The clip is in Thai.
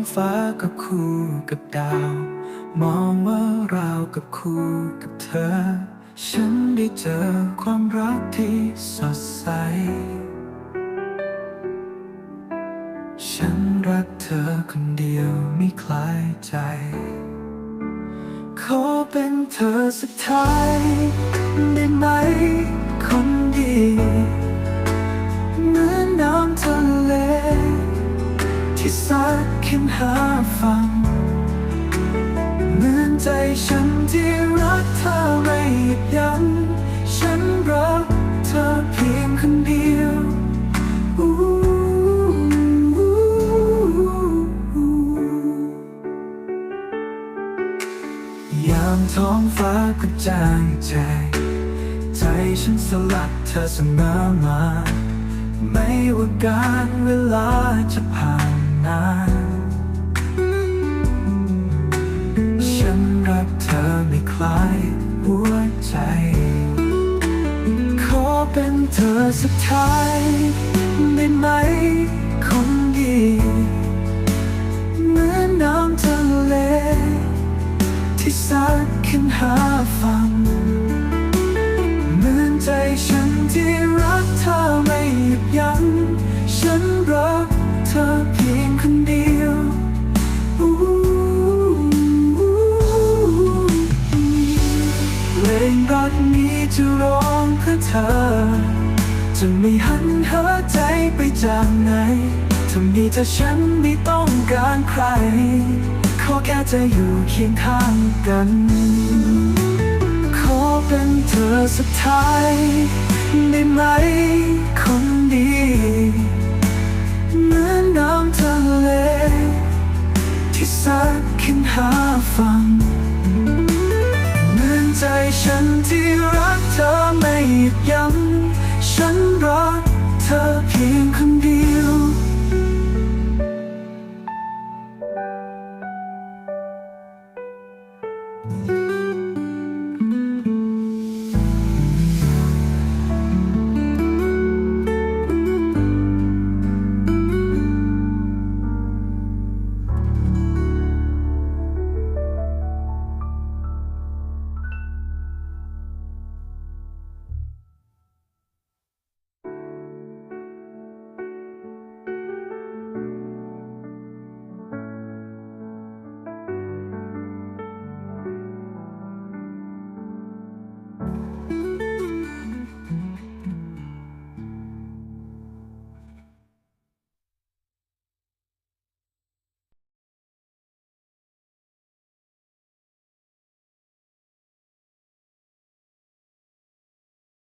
องฟ้าก็คู่กับดาว มองว่าเรากับคู่กับเธอ ฉันได้เจอความรักที่สดใส ฉันรักเธอคนเดียวไม่คลายใจ ขอเป็นเธอสุดท้ายได้ไหม ขึ้นหาฟังเหมือนใจฉันที่รักเธอไม่หยุดยั้งฉันรักเธอเพียงคนเดียวยามท้องฟ้าก็จางใจ ใจฉันสลัดเธอเสมอมา ไม่ว่าการเวลาจะผ่าน นาน ฉันรักเธอไม่คล้ายหัวใจ ขอเป็นเธอสุดท้ายได้ไหมคนดีเหมือนน้ำทะเล ที่ซัดขึ้นหาฟังเหมือนใจฉันที่รักเธอไม่หยุดยั้งฉันรัก เธอเพียงคนเดียวเพลงรักนี้จะร้องเพื่อเธอ จะไม่หันเหใจไปจากไหนถ้ามีเธอฉันไม่ต้องการใคร ขอแค่จะอยู่เคียงข้างกัน ขอเป็นเธอสุดท้ายได้ไหมคน หาฟังเหมือนใจฉันที่รักเธอไม่หยุดยั้งฉันรักเธอเพียงคนเดียว